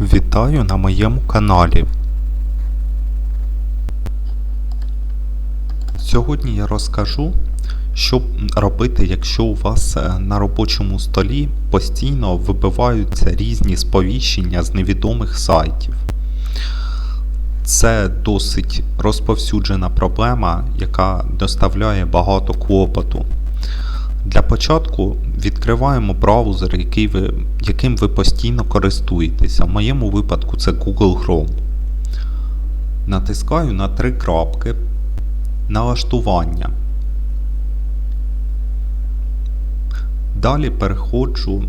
Вітаю на моєму каналі. Сьогодні я розкажу, що робити, якщо у вас е, на робочому столі постійно вибиваються різні сповіщення з невідомих сайтів. Це досить розповсюджена проблема, яка доставляє багато клопоту. Для початку відкриваємо браузер, який ви, яким ви постійно користуєтеся. В моєму випадку це Google Chrome. Натискаю на три крапки налаштування. Далі переходжу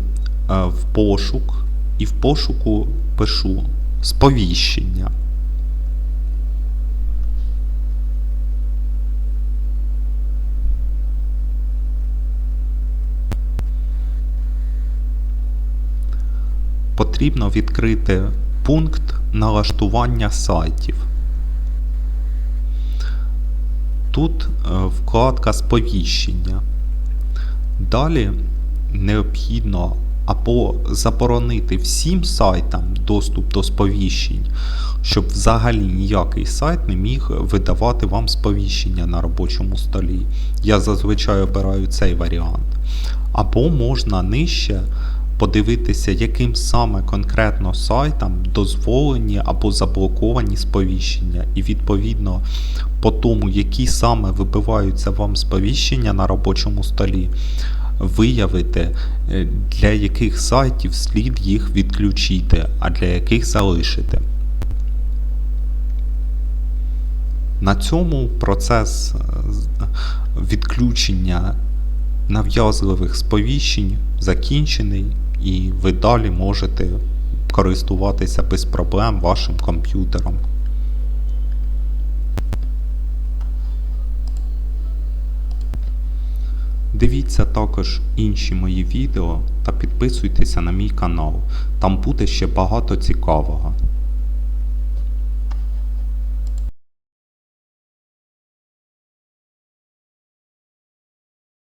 е, в пошук і в пошуку пишу сповіщення. Потрібно відкрити пункт налаштування сайтів. Тут е, вкладка сповіщення. Далі необхідно або заборонити всім сайтам доступ до сповіщень, щоб взагалі ніякий сайт не міг видавати вам сповіщення на робочому столі. Я зазвичай обираю цей варіант. Або можна нижче подивитися, яким саме конкретно сайтам дозволені або заблоковані сповіщення, і відповідно по тому, які саме вибиваються вам сповіщення на робочому столі, виявити, е, для яких сайтів слід їх відключити, а для яких залишити. На цьому процес е, відключення нав'язливих сповіщень закінчений, і ви далі можете користуватися без проблем вашим комп'ютером. Дивіться також інші мої відео та підписуйтеся на мій канал. Там буде ще багато цікавого.